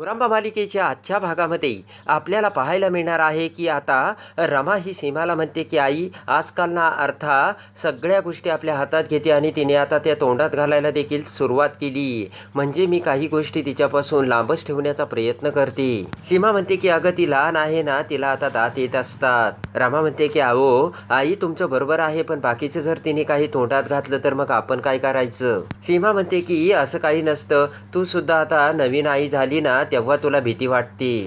मुरांबा मालिकेच्या आजच्या भागामध्ये आपल्याला पाहायला मिळणार आहे की आता रमा ही सीमाला म्हणते की आई आजकाल ना अर्था सगळ्या गोष्टी आपल्या हातात घेते आणि तिने आता त्या तोंडात घालायला देखील सुरुवात केली. म्हणजे मी काही गोष्टी तिच्यापासून लांबच ठेवण्याचा प्रयत्न करते. सीमा म्हणते की अगं ती लहान आहे ना तिला आता दात येत असतात. रमा म्हणते की अहो आई तुमचं बरोबर आहे पण बाकीचं जर तिने काही तोंडात घातलं तर मग आपण काय करायचं? सीमा म्हणते की असं काही नसतं. तू सुद्धा आता नवीन आई झाली ना तेव्हा तुला भीती वाटते.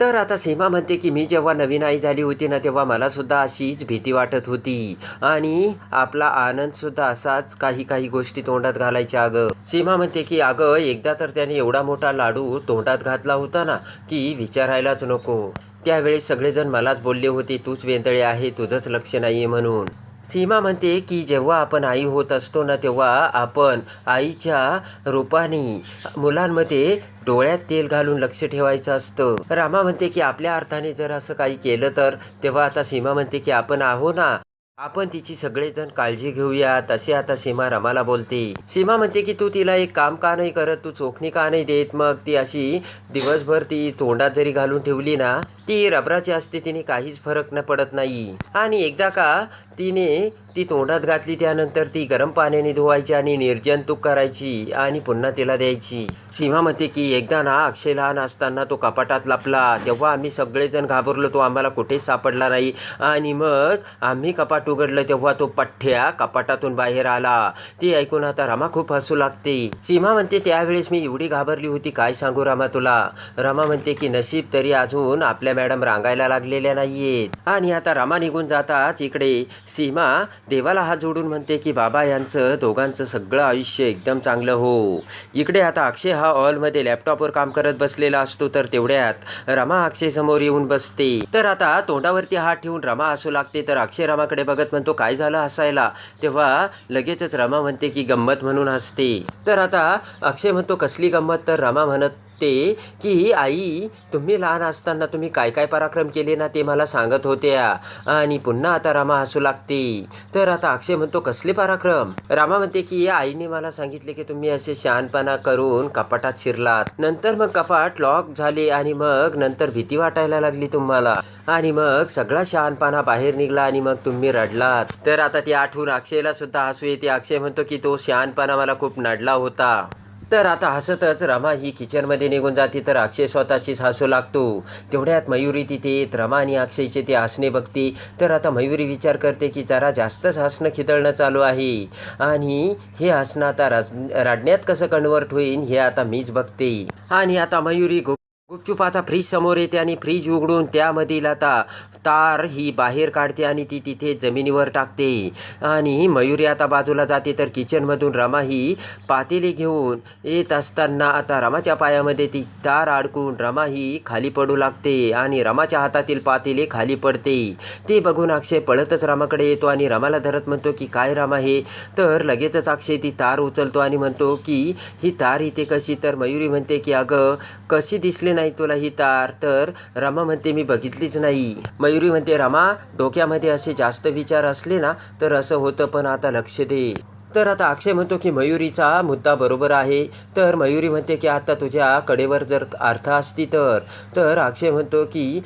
तर आता सीमा म्हणते की मी जेव्हा नवीन आई झाली होती ना तेव्हा मला सुद्धा अशीच भीती वाटत होती. आणि आपला आनंदसुद्धा असाच काही काही गोष्टी तोंडात घालायच्या अगं. सीमा म्हणते की अगं एकदा तर त्याने एवढा मोठा लाडू तोंडात घातला होता ना की विचारायलाच नको. त्यावेळेस सगळेजण मलाच बोलले होते तूच वेंदळे आहे तुझंच लक्ष नाही म्हणून. सीमा म्हणते की जेव्हा आपण आई होत असतो ना तेव्हा आपण आईच्या रूपाने मुलांमध्ये डोळ्यात तेल घालून लक्ष ठेवायचं असतं. रामा म्हणते की आपल्या अर्थाने जर असं काही केलं तर तेव्हा आता सीमा म्हणते की आपण आहो ना आपण तिची सगळेजण काळजी घेऊयात असे आता सीमा रमाला बोलते. सीमा म्हणते की तू तिला एक काम का नाही करत तू चोखणी का नाही देत? मग ती अशी दिवसभर ती तोंडात जरी घालून ठेवली ना ती रबराची असते तिने काहीच फरक न पडत नाही. आणि एकदा का तिने ती तोंडात घातली त्यानंतर ती गरम पाण्याने धुवायची आणि निर्जंतुक करायची आणि पुन्हा तिला द्यायची. सीमा म्हणते की एकदा ना अक्षय लहान असताना तो कपाटात लपला. तेव्हा आम्ही सगळेजण घाबरलो तो आम्हाला कुठेच सापडला नाही. आणि मग आम्ही कपाट उघडलं तेव्हा तो पठ्ठ्या कपाटातून बाहेर आला. ती ऐकून आता रमा खूप हसू लागते. सीमा म्हणते त्यावेळेस मी एवढी घाबरली होती काय सांगू रमा तुला? रमा म्हणते की नशीब तरी अजून आपल्या मॅडम रांगायला लागलेल्या नाहीयेत. आणि आता रमा निघून जाताच इकडे सीमा देवाला हात जोडून म्हणते की बाबा यांचं दोघांचं सगळं आयुष्य एकदम चांगलं हो. इकडे आता अक्षय हा हॉलमध्ये लॅपटॉपवर काम करत बसलेला असतो तर तेवढ्यात रमा अक्षय समोर येऊन बसते. तर आता तोंडावरती हात ठेवून रमा हसू लागते. तर अक्षय रमाकडे बघत म्हणतो काय झालं हसायला? तेव्हा लगेचच रमा म्हणते की गंमत म्हणून हसते. तर आता अक्षय म्हणतो कसली गंमत? तर रमा म्हणत ते की आई तुम्ही लहान असताना तुम्ही काय काय पराक्रम केले ना ते मला सांगत होत्या. आणि पुन्हा आता रामा हसू लागते. तर आता अक्षय म्हणतो कसले पराक्रम? रामा म्हणते की आईने मला सांगितले की तुम्ही असे शहाणपणा करून कपाटात शिरलात. नंतर मग कपाट लॉक झाले आणि मग नंतर भीती वाटायला लागली तुम्हाला. आणि मग सगळा शहाणपणा बाहेर निघला आणि मग तुम्ही रडलात. तर आता ती आठवून अक्षयला सुद्धा हसू येते. अक्षय म्हणतो की तो शहाणपणा मला खूप नडला होता. तर आता हसतच रमा ही किचनमध्ये निघून जाते तर अक्षय स्वतःचीच हसू लागतो. तेवढ्यात मयुरी तिथे येत रमा आणि अक्षयचे ते हसणे बघते. तर आता मयुरी विचार करते की जरा जास्तच हसणं खिदळणं चालू आहे. आणि हे हसणं आता रज रडण्यात कसं कन्वर्ट होईल हे आता मीच बघते. आणि आता मयुरी गुपचूप आता फ्रीज समोर येते आणि फ्रीज उघडून त्यामधील आता तार ही बाहेर काढते आणि ती तिथे जमिनीवर टाकते. आणि मयुरी आता बाजूला जाते तर किचनमधून रमा ही पातेले घेऊन येत असताना आता रमाच्या पायामध्ये ती तार अडकून रमा ही खाली पडू लागते आणि रमाच्या हातातील पातेले खाली पडते. ते बघून अक्षय पळतच रामाकडे येतो आणि रमाला धरत म्हणतो की काय रामा हे? तर लगेचच अक्षय ती तार उचलतो आणि म्हणतो की ही तार इथे कशी? तर मयुरी म्हणते की अगं कशी दिसली नाही तुला ही तार. तर रमा म्हणते मी बघितलीच नाही. मयुरी म्हणते रमा डोक्यामध्ये असे जास्त विचार असले ना तर असं होतं पण आता लक्ष दे. तर आता अक्षय म्हणतो की मयुरीचा मुद्दा बरोबर आहे. तर मयुरी म्हणते की आता तुझ्या कडेवर जर अर्थ असती तर. तर अक्षय म्हणतो की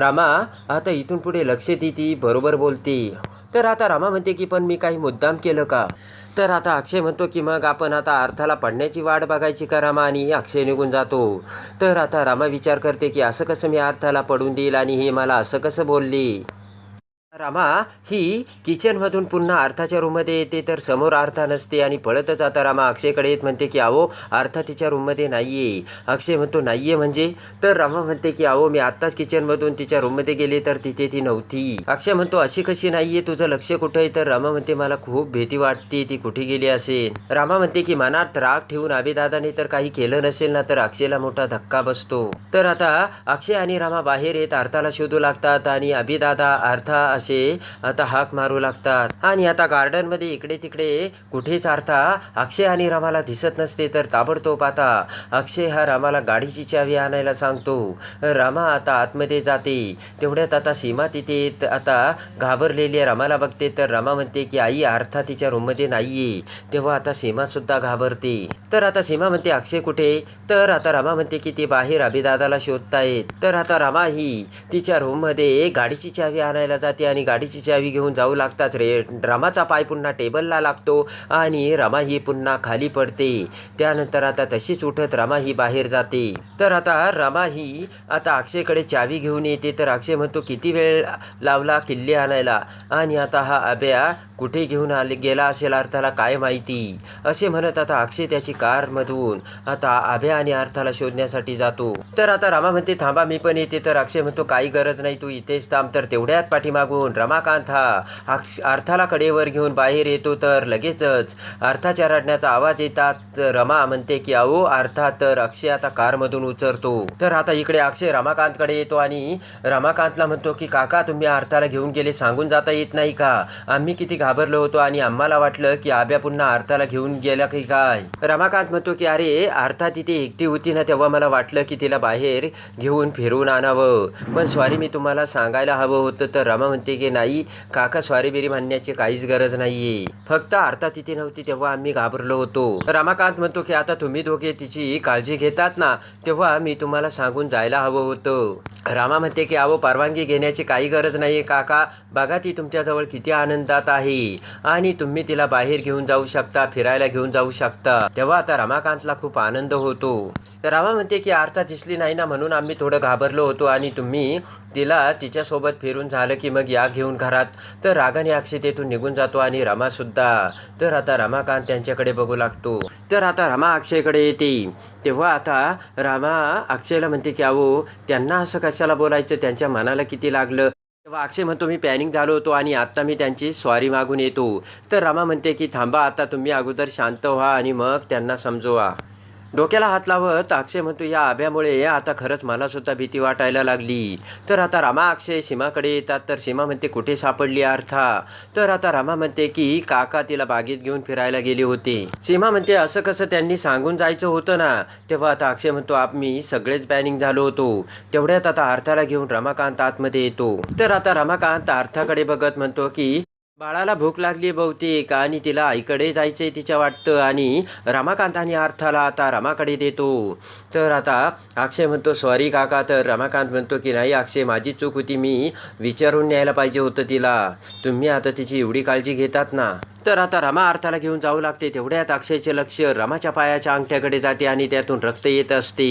रामा आता इथून पुढे लक्ष दे ती बरोबर बोलते. तर आता रामा म्हणते की पण मी काही मुद्दाम केलं का? तर आता अक्षय म्हणतो की मग आपण आता अर्थाला पडण्याची वाट बघायची का रामा? आणि अक्षय निघून जातो. तर आता रामा विचार करते की असं कसं मी अर्थाला पडून देईल आणि हे मला असं कसं बोलली? रामा ही किचनमधून पुन्हा अर्थाच्या रूममध्ये येते तर समोर अर्था नसते आणि पळतच आता रामा अक्षयकडे येत म्हणते की अहो अर्था तिच्या रूममध्ये नाही आहे अक्षय म्हणतो नाही आहे म्हणजे? तर रामा म्हणते की अहो मी आत्ताच किचनमधून तिच्या रूममध्ये गेले तर तिथे ती नव्हती. अक्षय म्हणतो अशी कशी नाही आहे तुझं लक्ष कुठं आहे? तर रामा म्हणते मला खूप भीती वाटते ती कुठे गेली असेल? रामा म्हणते की मनात राग ठेवून आबेदादाने तर काही केलं नसेल ना तर अक्षयला मोठा धक्का बसतो. तर आता अक्षय आणि रामा बाहेर येत अर्थाला शोधू लागतात आणि अभिदादा अर्था अक्षय आता हाक मारू लागतात. आणि आता गार्डनमध्ये इकडे तिकडे कुठेच अर्था अक्षय आणि रमाला दिसत नसते तर ताबडतोब आता अक्षय हा रामाला गाडीची चावी आणायला सांगतो. रामा आता आतमध्ये जाते. तेवढ्यात आता सीमा तिथे आता घाबरलेली रामाला बघते तर रामा म्हणते की आई अर्था तिच्या रूममध्ये नाहीये. तेव्हा आता सीमा सुद्धा घाबरते. तर आता सीमा म्हणते अक्षय कुठे? तर आता रामा म्हणते की ती बाहेर अभिदादाला शोधतायत. तर आता रामा ही तिच्या रूममध्ये गाडीची चावी आणायला जाते आणि आणि गाडीची चावी घेऊन जाऊ लागताच रे. रमाचा पाय पुन्हा टेबलला लागतो आणि रमा ही पुन्हा खाली पडते. त्यानंतर आता तशीच उठत रमा ही बाहेर जाते. तर आता रमा ही आता अक्षयकडे चावी घेऊन येते. तर अक्षय म्हणतो किती वेळ लावला किल्ले आणायला? आणि आता हा अभ्या कुठे घेऊन आले गेला असेल अर्थाला काय माहिती? असे म्हणत आता अक्षय त्याची कारमधून आता आभ्या आणि अर्थाला शोधण्यासाठी जातो. तर आता रामा म्हणते थांबा मी पण येते. तर अक्षय म्हणतो काही गरज नाही तू इथेच थांब. तर तेवढ्यात पाठीमागून रमाकांत हा अर्थाला कडेवर घेऊन बाहेर येतो तर लगेचच. अर्थाच्या रडण्याचा आवाज येतात. रमा म्हणते की अहो अर्थात तर अक्षय आता कारमधून उतरतो. तर आता इकडे अक्षय रमाकांतकडे येतो आणि रमाकांतला म्हणतो की काका तुम्ही अर्थाला घेऊन गेले सांगून जाता येत नाही का? आम्ही किती घाबरलो होतो आणि आम्हाला वाटलं की आब्या पुन्हा अर्थाला घेऊन गेला की काय? रमाकांत म्हणतो की अरे अर्थात तिथे एकटी होती ना तेव्हा मला वाटलं की तिला बाहेर घेऊन फिरवून आणावं. पण सॉरी मी तुम्हाला सांगायला हवं होतं. तर रमा म्हणते की नाही. काका सॉरी बिरी म्हणण्याची काहीच गरज नाहीये. फक्त अर्थात तिथे नव्हती तेव्हा आम्ही घाबरलो होतो. रमाकांत म्हणतो की आता तुम्ही दोघे तिची काळजी घेतात ना तेव्हा मी तुम्हाला सांगून जायला हवं होतं. रामा म्हणते की अहो परवानगी घेण्याची काही गरज नाही काका. बघा ती तुमच्याजवळ किती आनंदात आहे. आणि तुम्ही तिला बाहेर घेऊन जाऊ शकता फिरायला घेऊन जाऊ शकता. तेव्हा आता रमाकांतला खूप आनंद होतो. रामा म्हणते की आरता दिसली नाही ना म्हणून आम्ही थोडं घाबरलो होतो आणि तुम्ही तिला तिच्यासोबत फिरून झालं की मग या घेऊन घरात. तर रागाने अक्षय तेथून निघून जातो आणि रमासुद्धा तर आता रमाकांत त्यांच्याकडे बघू लागतो. तर आता रमा अक्षयकडे येते. तेव्हा आता रामा अक्षयला म्हणते की अहो त्यांना असं कशाला बोलायचं? त्यांच्या मनाला किती लागलं? तेव्हा अक्षय म्हणतो मी पॅनिक झालो होतो आणि आत्ता मी त्यांची स्वारी मागून येतो. तर रमा म्हणते की थांबा आता तुम्ही अगोदर शांत व्हा आणि मग त्यांना समजवा. डोक्याला हात लावत अक्षय म्हणतो या आभ्यामुळे आता खरंच मला सुद्धा भीती वाटायला लागली. तर आता रामा अक्षय सीमाकडे येतात. तर सीमा म्हणते कुठे सापडली अर्था तर आता रामा म्हणते की काका तिला बागेत घेऊन फिरायला गेले होते. सीमा म्हणते असं कसं त्यांनी सांगून जायचं होतं ना? तेव्हा आता अक्षय म्हणतो आम्ही सगळेच बॅनिंग झालो होतो. तेवढ्यात आता अर्थाला घेऊन रमाकांत आतमध्ये येतो. तर आता रमाकांत अर्थाकडे बघत म्हणतो की बाळाला भूक लागली बहुतेक आणि तिला आईकडे जायचे तिच्या वाटतं आणि रमाकांत आणि अर्थाला आता रमाकडे देतो. तर आता अक्षय म्हणतो सॉरी काका तर रमाकांत म्हणतो की नाही अक्षय माझी चूक होती. मी विचारून न्यायला पाहिजे होतं तिला. तुम्ही आता तिची एवढी काळजी घेतात ना. तर आता रमा अर्थाला घेऊन जाऊ लागते. तेवढ्यात अक्षयचे लक्ष रमाच्या पायाच्या अंगठ्याकडे जाते आणि त्यातून रक्त येत असते.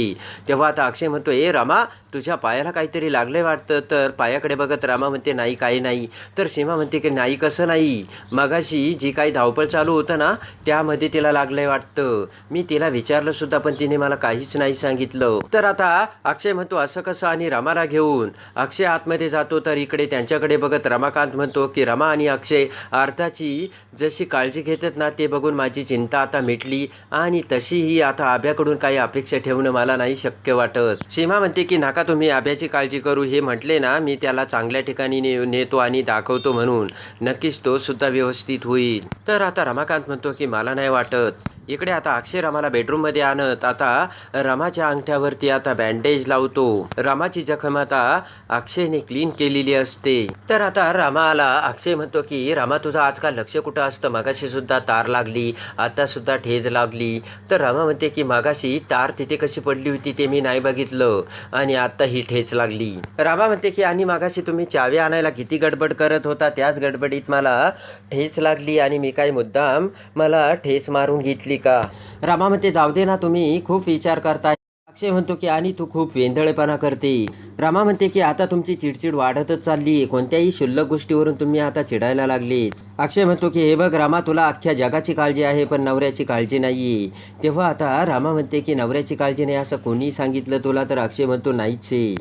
तेव्हा आता अक्षय म्हणतो ए रमा तुझ्या पायाला काहीतरी लागले वाटतं. तर पायाकडे बघत रामा म्हणते नाही काही नाही. तर सीमा म्हणते की नाही कसं नाही. मगाशी जी काही धावपळ चालू होतं ना त्यामध्ये तिला लागलंय वाटतं. मी तिला विचारलं सुद्धा पण तिने मला काहीच नाही सांगितलं. तर आता अक्षय म्हणतो असं कसं? आणि रमाला घेऊन अक्षय आतमध्ये जातो. तर इकडे त्यांच्याकडे बघत रमाकांत म्हणतो की रमा आणि अक्षय अर्थाची जशी काळजी घेतात ना ते बघून माझी चिंता आता मिटली. आणि तशीही आता आभ्याकडून काही अपेक्षा ठेवणं मला नाही शक्य वाटत. सीमा म्हणते की नका तुम्ही आभ्याची काळजी करू. हे म्हटले ना मी त्याला चांगल्या ठिकाणी ने नेतो आणि दाखवतो म्हणून. नक्कीच तो सुद्धा व्यवस्थित होईल. तर आता रमाकांत म्हणतो की मला नाही वाटत. इकडे आता अक्षय रमाला बेडरूममध्ये आणत आता रमाच्या अंगठ्यावरती आता बँडेज लावतो. रमाची जखम आता अक्षयने क्लीन केलेली असते. तर आता रमाला अक्षय म्हणतो की रमा तुझं आजकाल लक्ष कुठं असतं? मगाशी सुद्धा तार लागली आता सुद्धा ठेज लागली. तर रमा म्हणते की मगाशी तार तिथे कशी पडली होती ते मी नाही बघितलं आणि आता ही ठेच लागली. रामा म्हणते की आणि मागाशी तुम्ही चावी आणायला किती गडबड करत होता? त्याच गडबडीत मला ठेच लागली आणि मी काय मुद्दाम मला ठेच मारून घेतली का? रामा म्हणते जाऊ दे ना तुम्ही खूप विचार करताय. अक्षय म्हणतो की आणि तू खूप वेंधळेपणा करते. रामा म्हणते की आता तुमची चिडचिड वाढतच चालली. कोणत्याही क्षुल्लक गोष्टीवरून तुम्ही आता चिडायला लागले अक्षय म्हणतो की हे बघ रामा तुला अख्ख्या जगाची काळजी आहे पण नवऱ्याची काळजी नाही तेव्हा आता रामा म्हणते की नवऱ्याची काळजी नाही असं कोणी सांगितलं तुला? तर अक्षय म्हणतो नाहीच आहे.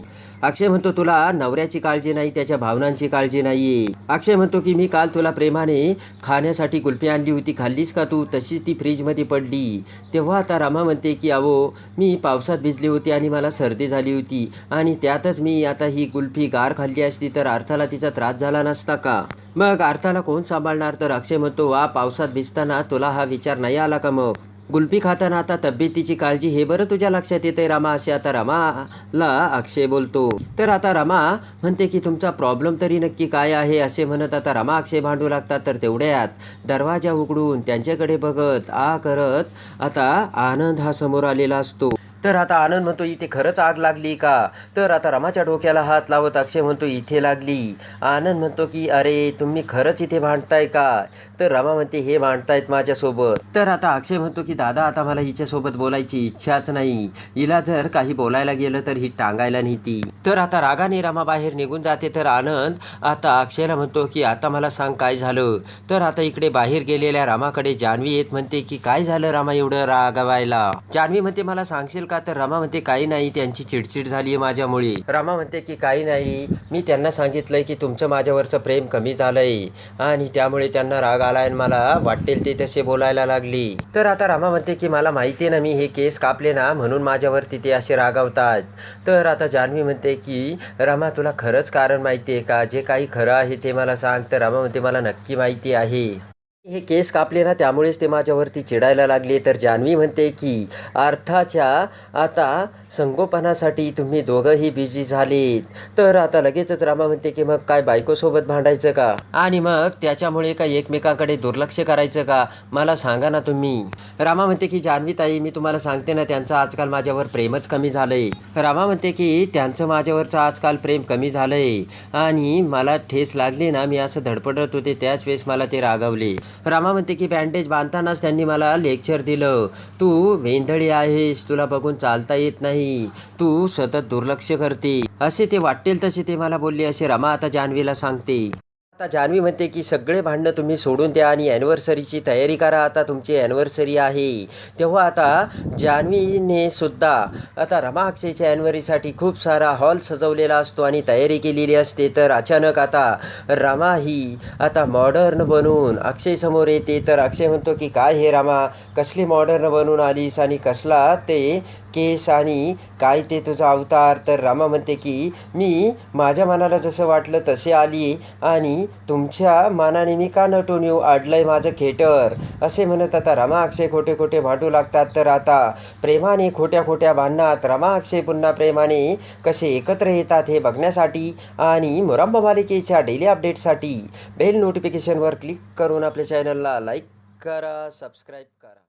अक्षय म्हणतो तुला नवऱ्याची काळजी नाही त्याच्या भावनांची काळजी नाही अक्षय म्हणतो की मी काल तुला प्रेमाने खाण्यासाठी कुल्फी आणली होती खाल्लीस का तू? तशीच ती फ्रीजमध्ये पडली. तेव्हा आता रामा म्हणते की अहो मी पावसात भिजली होती आणि मला सर्दी झाली होती आणि त्यातच मी आता ही कुल्फी गार खाल्ली असती तर अर्थाला तिचा त्रास झाला नसता का? मग अर्थाला कोण सांभाळणार? तर अक्षय म्हणतो वा पावसात भिजताना तुला हा विचार नाही आला का मग? गुल्फी खाताना आता तब्येतीची काळजी हे बरं तुझ्या लक्षात येते रामा? असे आता रमाला अक्षय बोलतो. तर आता रमा म्हणते की तुमचा प्रॉब्लेम तरी नक्की काय आहे? असे म्हणत आता रमा अक्षय भांडू लागतात. तर तेवढ्यात दरवाजा उघडून त्यांच्याकडे बघत आ करत आता आनंद हा समोर आलेला असतो. तर आता आनंद म्हणतो इथे खरंच आग लागली का? तर आता रमाच्या डोक्याला हात लावत अक्षय म्हणतो इथे लागली. आनंद म्हणतो की अरे तुम्ही खरंच इथे भांडताय का? तर रमा म्हणते हे भांडतायत माझ्यासोबत. तर आता अक्षय म्हणतो की दादा आता मला हिच्यासोबत बोलायची इच्छाच नाही. हिला जर काही बोलायला गेलं तर ही टांगायला नेती तर आता रागाने रमा बाहेर निघून जाते तर आनंद आता अक्षयला म्हणतो की आता मला सांग काय झालं? तर आता इकडे बाहेर गेलेल्या रामाकडे जान्हवी येत म्हणते की काय झालं रामा एवढं रागावायला? जान्हवी म्हणते मला सांगशील का? तर रमा म्हणते काही नाही त्यांची चिडचिड झाली आहे माझ्यामुळे. रमा म्हणते की काही नाही मी त्यांना सांगितलंय की तुमचं माझ्यावरचं प्रेम कमी झालंय आणि त्यामुळे त्यांना राग आलाय आणि मला वाटेल ते तसे बोलायला लागली. तर आता रमा म्हणते की मला माहिती आहे ना मी हे केस कापले ना म्हणून माझ्यावरती ते असे रागावतात. तर आता जान्हवी म्हणते की रमा तुला खरंच कारण माहिती आहे का? जे काही खरं आहे ते मला सांग. तर रमा म्हणते मला नक्की माहिती आहे. हे केस कापले ना त्यामुळेच ते माझ्यावरती चिडायला लागले. तर जान्हवी म्हणते की अर्थाच्या आता संगोपनासाठी तुम्ही दोघंही बिझी झालेत. तर आता लगेचच रामा म्हणते की मग काय बायकोसोबत भांडायचं का? आणि मग त्याच्यामुळे काय एकमेकांकडे दुर्लक्ष करायचं का? मला सांगा ना तुम्ही. रामा म्हणते की जान्हवी ताई मी तुम्हाला सांगते ना त्यांचं आजकाल माझ्यावर प्रेमच कमी झालंय. रामा म्हणते की त्यांचं माझ्यावरचं आजकाल प्रेम कमी झालंय. आणि मला ठेस लागली ना मी असं धडपडत होते त्याच वेळेस मला ते रागवले. रामा म्हणते की बँडेज बांधतानाच त्यांनी मला लेक्चर दिलं. तू वेंधळी आहेस तुला बघून चालता येत नाही. तू सतत दुर्लक्ष करते. असे ते वाटेल तसे ते मला बोलले असे रमा आता जान्हवीला सांगते. आता जान्हवी म्हणते की सगळे भांडणं तुम्ही सोडून द्या आणि ॲनिव्हर्सरीची तयारी करा. आता तुमची ॲनिव्हर्सरी आहे. तेव्हा आता जान्हवीने सुद्धा आता रमा अक्षयच्या ॲनिव्हर्सरीसाठी खूप सारा हॉल सजवलेला असतो आणि तयारी केलेली असते. तर अचानक आता रमा ही आता मॉडर्न बनून अक्षयसमोर येते. तर अक्षय म्हणतो की काय हे रमा? कसली मॉडर्न बनून आलीस आणि कसला ते केस आणि काय ते तुझा अवतार? तर रामा म्हणते की मी माझ्या मनाला जसं वाटलं तसे आली आणि तुमच्या मानाने मी का नटून येऊ? आडलंय माझं खेटर. असे म्हणत आता रमा अक्षय खोटे खोटे भांडू लागतात. तर आता प्रेमाने खोट्या खोट्या भांडणात रमा अक्षय पुन्हा प्रेमाने कसे एकत्र येतात हे बघण्यासाठी आणि मुरंबा मालिकेच्या डेली अपडेटसाठी बेल नोटिफिकेशनवर क्लिक करून आपल्या चॅनलला लाईक करा सबस्क्राईब करा.